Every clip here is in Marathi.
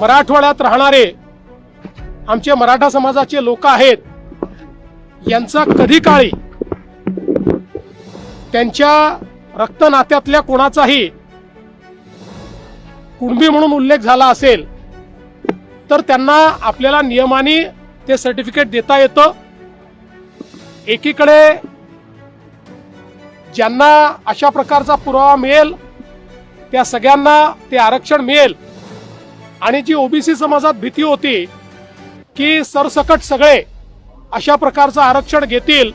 मराठवाड्यात राहणारे आमचे मराठा समाजाचे लोक आहेत यांचा कधी काळी त्यांच्या रक्तनात्यातल्या कोणाचाही कुणबी म्हणून उल्लेख झाला असेल तर त्यांना आपल्याला नियमाने ते सर्टिफिकेट देता येतं. एकीकडे ज्यांना अशा प्रकारचा पुरावा मिळेल त्या सगळ्यांना ते आरक्षण मिळेल. आणि जी ओबीसी समाजात भीती होती की सरसकट सगळे अशा प्रकारचं आरक्षण घेतील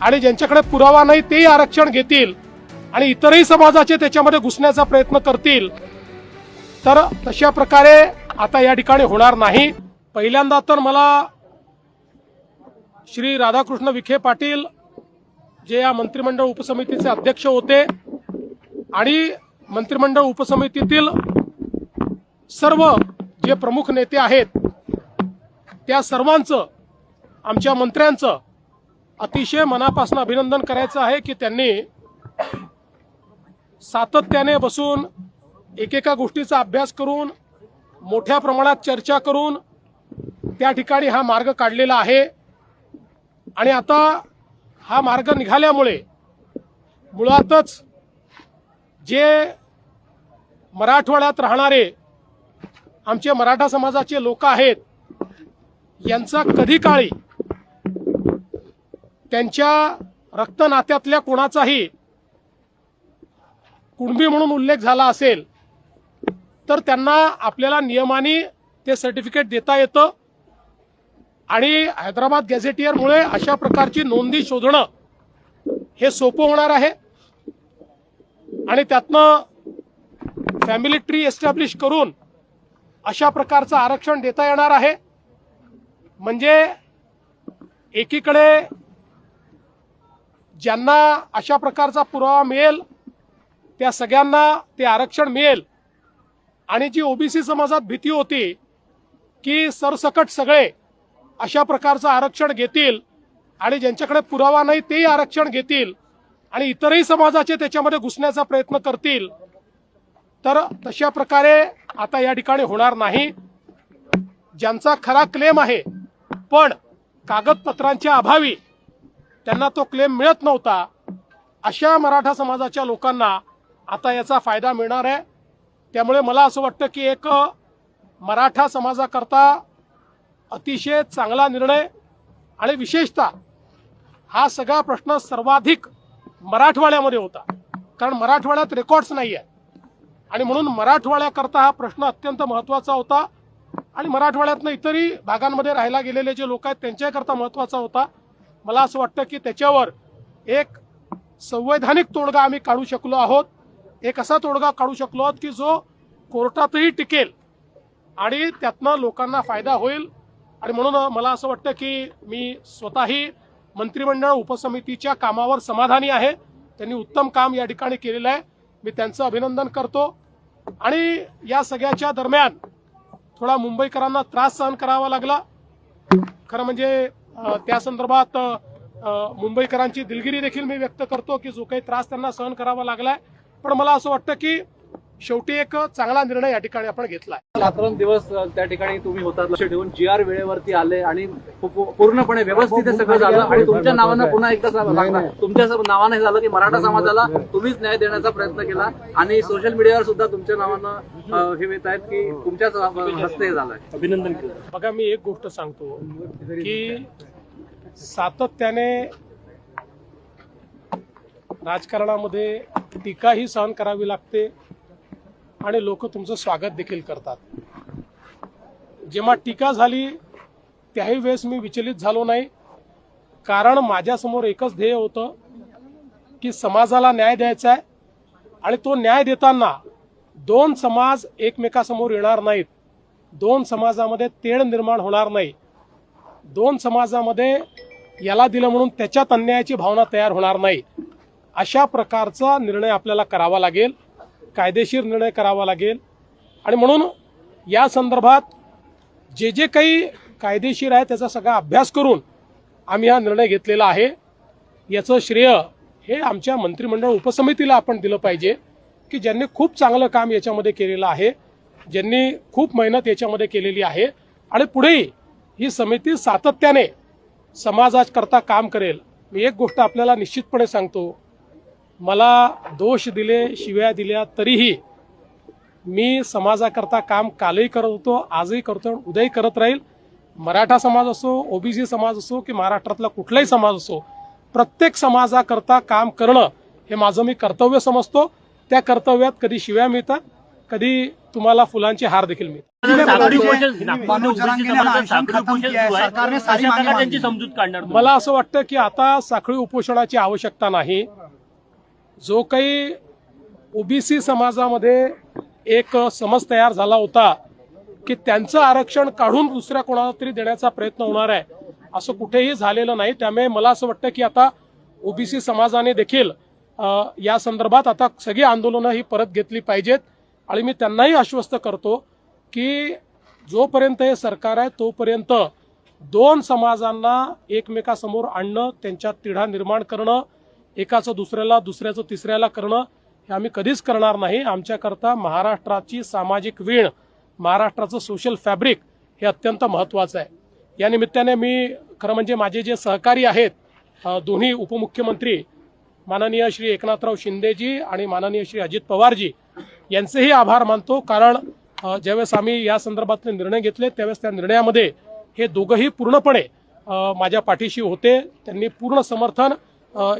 आणि ज्यांच्याकडे पुरावा नाही तेही आरक्षण घेतील आणि इतरही समाजाचे त्याच्यामध्ये घुसण्याचा प्रयत्न करतील तर तशा प्रकारे आता या ठिकाणी होणार नाही. पहिल्यांदा तर मला श्री राधाकृष्ण विखे पाटील जे या मंत्रिमंडळ उपसमितीचे अध्यक्ष होते आणि मंत्रिमंडळ उपसमितीतील सर्व जे प्रमुख नेते आहेत त्या सर्वांचं आमच्या मंत्र्यांचं अतिशय मनापासून अभिनंदन करायचं आहे की त्यांनी सातत्याने बसून एकेका गोष्टीचा अभ्यास करून मोठ्या प्रमाणात चर्चा करून त्या ठिकाणी हा मार्ग काढलेला आहे. आणि आता हा मार्ग निघाल्यामुळे मुळातच जे मराठवाड्यात राहणारे आमचे मराठा समाजाचे लोक आहेत यांचा कधी काळी त्यांच्या रक्तनात्यातल्या कोणाचाही कुणबी म्हणून उल्लेख झाला असेल तर त्यांना आपल्याला नियमाने ते सर्टिफिकेट देता येतं. आणि हैदराबाद गॅझेटियरमुळे अशा प्रकारची नोंदी शोधणं हे सोपं होणार आहे. आणि त्यातनं फॅमिली ट्री एस्टॅब्लिश करून अशा प्रकारचं आरक्षण देता येणार आहे. म्हणजे एकीकडे ज्यांना अशा प्रकारचा पुरावा मिळेल त्या सगळ्यांना ते आरक्षण मिळेल. आणि जी ओबीसी समाजात भीती होती की सरसकट सगळे अशा प्रकारचं आरक्षण घेतील आणि ज्यांच्याकडे पुरावा नाही तेही आरक्षण घेतील आणि इतरही समाजाचे त्याच्यामध्ये घुसण्याचा प्रयत्न करतील तर तशा प्रकारे आता या ठिकाणी होणार नाही. ज्यांचा खरा क्लेम आहे पण कागदपत्रांच्या अभावी त्यांना तो क्लेम मिळत नव्हता अशा मराठा समाजाच्या लोकांना आता याचा फायदा मिळणार आहे. त्यामुळे मला असं वाटतं की एक मराठा समाजाकरता अतिशय चांगला निर्णय आणि विशेषतः हा सगळा प्रश्न सर्वाधिक मराठवाड्यामध्ये होता. कारण मराठवाड्यात रेकॉर्ड्स नाही आहे आणि म्हणून मराठवाड्याकरता हा प्रश्न अत्यंत महत्त्वाचा होता. आणि मराठवाड्यातनं इतरही भागांमध्ये राहायला गेलेले जे लोक आहेत त्यांच्याकरता महत्त्वाचा होता. मला असं वाटतं की त्याच्यावर एक संवैधानिक तोडगा आम्ही काढू शकलो आहोत. एक असा तोडगा काढू शकलो आहोत की जो कोर्टातही टिकेल आणि त्यातनं लोकांना फायदा होईल. आणि म्हणून मला असं वाटतं की मी स्वतःही मंत्रिमंडळ उपसमितीच्या कामावर समाधानी आहे. त्यांनी उत्तम काम या ठिकाणी केलेलं आहे. मी त्यांचं अभिनंदन करतो. आणि या सगळ्याच्या दरम्यान थोडा मुंबईकरांना त्रास सहन करावा लागला. खरं म्हणजे त्या संदर्भात मुंबईकरांची दिलगिरी देखील मी व्यक्त करतो की जो काही त्रास त्यांना सहन करावा लागलाय. पण मला असं वाटतं की शेवटी एक चांगला निर्णय या ठिकाणी आपण घेतलाय. रात्रंदिवस अ, त्या ठिकाणी तुम्ही होतात लक्ष ठेवून जी आर वेळेवरती आले आणि पूर्णपणे व्यवस्थित हे सगळं झालं. आणि तुमच्या नावानं पुन्हा एकदा. तुमच्या नावानं हे झालं की मराठा समाजाला तुम्हीच न्याय देण्याचा प्रयत्न केला आणि सोशल मीडियावर सुद्धा तुमच्या नावानं हे येत आहेत की तुमच्याच हस्ते हे झालंय. अभिनंदन केलं. बघा मी एक गोष्ट सांगतो की सातत्याने राजकारणामध्ये टीकाही सहन करावी लागते. आणि लोक तुमचं स्वागत देखील करतात. जेव्हा टीका झाली त्याही वेळेस मी विचलित झालो नाही. कारण माझ्यासमोर एकच ध्येय होतं की समाजाला न्याय द्यायचा आहे आणि तो न्याय देताना दोन समाज एकमेकासमोर येणार नाहीत. दोन समाजामध्ये तेढ निर्माण होणार नाही. दोन समाजामध्ये याला दिलं म्हणून त्याच्यात अन्यायाची भावना तयार होणार नाही. अशा प्रकारचा निर्णय आपल्याला करावा लागेल. कायदेशीर निर्णय करावा लागेल. आणि म्हणून या संदर्भात जे जे काही कायदेशीर आहे त्याचा सगळा अभ्यास करून आम्ही हा निर्णय घेतलेला आहे. याचं श्रेय हे आमच्या मंत्रिमंडळ उपसमितीला आपण दिलं पाहिजे की ज्यांनी खूप चांगलं काम याच्यामध्ये केलेलं आहे ज्यांनी खूप मेहनत याच्यामध्ये केलेली आहे. आणि पुढेही ही समिती सातत्याने समाजाकरता काम करेल. मी एक गोष्ट आपल्याला निश्चितपणे सांगतो मला दोष दिले शिव्या दिल्या तरीही मी समाजाकरता काम कालही करत होतो आजही करतो आणि उद्याही करत राहील. मराठा समाज असो ओबीसी समाज असो की महाराष्ट्रातला कुठलाही समाज असो प्रत्येक समाजाकरता काम करणं हे माझं मी कर्तव्य समजतो. त्या कर्तव्यात कधी शिव्या मिळतात कधी तुम्हाला फुलांचे हार देखील मिळतात? मला असं वाटतं की आता साखळी उपोषणाची आवश्यकता नाही. जो काही ओबीसी समाजामध्ये एक समज तयार झाला होता की त्यांचं आरक्षण काढून दुसऱ्या कोणाला तरी देण्याचा प्रयत्न होणार आहे असं कुठेही झालेलं नाही. त्यामुळे मला असं वाटतं की आता ओबीसी समाजाने देखील या संदर्भात आता सगळी आंदोलनं ही परत घेतली पाहिजेत. आणि मी त्यांनाही आश्वस्त करतो की जोपर्यंत हे सरकार आहे तोपर्यंत दोन समाजांना एकमेकासमोर आणणं त्यांच्यात तिढा निर्माण करणं एकाचं दुसऱ्याला दुसऱ्याचं तिसऱ्याला करणं हे आम्ही कधीच करणार नाही. आमच्याकरता महाराष्ट्राची सामाजिक वीण महाराष्ट्राचं सोशल फॅब्रिक हे अत्यंत महत्त्वाचं आहे. या निमित्ताने मी खरं म्हणजे माझे जे सहकारी आहेत दोन्ही उपमुख्यमंत्री माननीय श्री एकनाथराव शिंदेजी आणि माननीय श्री अजित पवारजी यांचेही आभार मानतो. कारण ज्यावेळेस आम्ही या संदर्भातले निर्णय घेतले त्यावेळेस त्या निर्णयामध्ये हे दोघंही पूर्णपणे माझ्या पाठीशी होते. त्यांनी पूर्ण समर्थन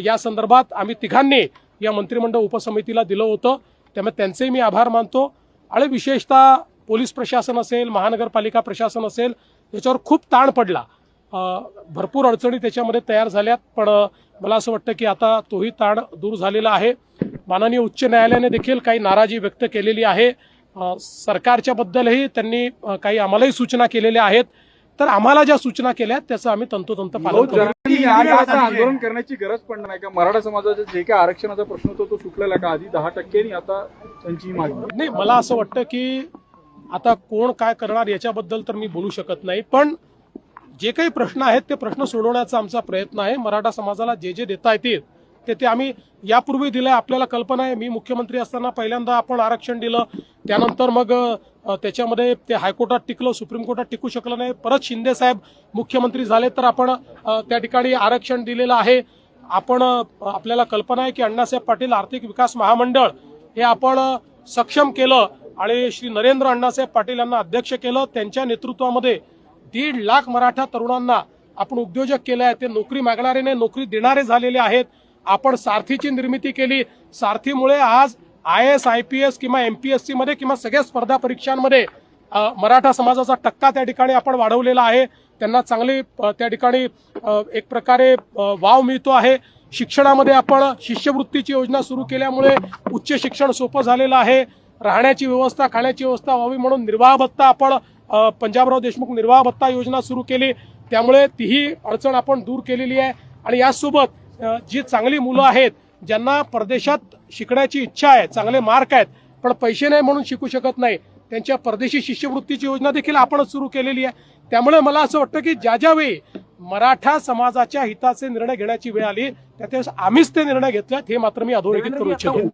या संदर्भात आम्ही तिघांनी या मंत्रिमंडळ उपसमितीला दिलं होतं. त्यामुळे त्यांचेही मी आभार मानतो. आणि विशेषतः पोलीस प्रशासन असेल महानगरपालिका प्रशासन असेल याच्यावर खूप ताण पडला. भरपूर अडचणी त्याच्यामध्ये तयार झाल्यात पण मला असं वाटतं की आता तोही ताण दूर झालेला आहे. माननीय उच्च न्यायालयाने देखील काही नाराजी व्यक्त केलेली आहे. सरकारच्याबद्दलही त्यांनी काही आम्हालाही सूचना केलेल्या आहेत. तर आम्हाला ज्या सूचना केल्या त्याचं आम्ही तंतोतंत पालन आंदोलन करण्याची गरज पण नाही का? मराठा समाजाचा जे काही आरक्षणाचा प्रश्न होता तो सुटलेला का? आधी दहा टक्के आणि आता त्यांची मागणी. नाही मला असं वाटतं की आता कोण काय करणार याच्याबद्दल तर मी बोलू शकत नाही पण जे काही प्रश्न आहेत ते प्रश्न सोडवण्याचा आमचा प्रयत्न आहे. मराठा समाजाला जे जे देता येतील ते ते आम्ही यापूर्वी दिलं आपल्याला कल्पना आहे. मी मुख्यमंत्री असताना पहिल्यांदा आपण आरक्षण दिलं त्यानंतर मग त्याच्यामध्ये ते हायकोर्टात टिकलं सुप्रीम कोर्टात टिकू शकलं नाही. परत शिंदे साहेब मुख्यमंत्री झाले तर आपण त्या ठिकाणी आरक्षण दिलेलं आहे. आपण आपल्याला कल्पना आहे की अण्णासाहेब पाटील आर्थिक विकास महामंडळ हे आपण सक्षम केलं आणि श्री नरेंद्र अण्णासाहेब पाटील यांना अध्यक्ष केलं. त्यांच्या नेतृत्वामध्ये दीड लाख मराठा तरुणांना आपण उद्योजक केले आहे ते नोकरी मागणारे नाही नोकरी देणारे झालेले आहेत. आपण सारथीची निर्मिती केली. सारथीमुळे आज I S I P S किंवा एम पी एस सी मध्ये किंवा सगळ्या स्पर्धा परीक्षांमध्ये मराठा समाजाचा टक्का त्या ठिकाणी आपण वाढवलेला आहे. त्यांना चांगली त्या ठिकाणी एक प्रकारे वाव मिळतो आहे. शिक्षणामध्ये आपण शिष्यवृत्तीची योजना सुरू केल्यामुळे उच्च शिक्षण सोपं झालेलं आहे. राहण्याची व्यवस्था खाण्याची व्यवस्था व्हावी म्हणून निर्वाह भत्ता आपण पंजाबराव देशमुख निर्वाह भत्ता योजना सुरू केली. त्यामुळे तीही अडचण आपण दूर केलेली आहे. आणि यासोबत जी चांगली मुलं आहेत ज्यांना परदेशात शिकण्याची इच्छा आहे चांगले मार्क आहेत पण पैसे नाही म्हणून शिकू शकत नाही त्यांच्या परदेशी शिष्यवृत्तीची योजना देखील आपणच सुरू केलेली आहे. त्यामुळे मला असं वाटतं की ज्या ज्या वेळी मराठा समाजाच्या हिताचे निर्णय घेण्याची वेळ आली त्या त्यावेळेस आम्हीच ते निर्णय घेतलेत हे मात्र मी अधोरेखित करू इच्छितो.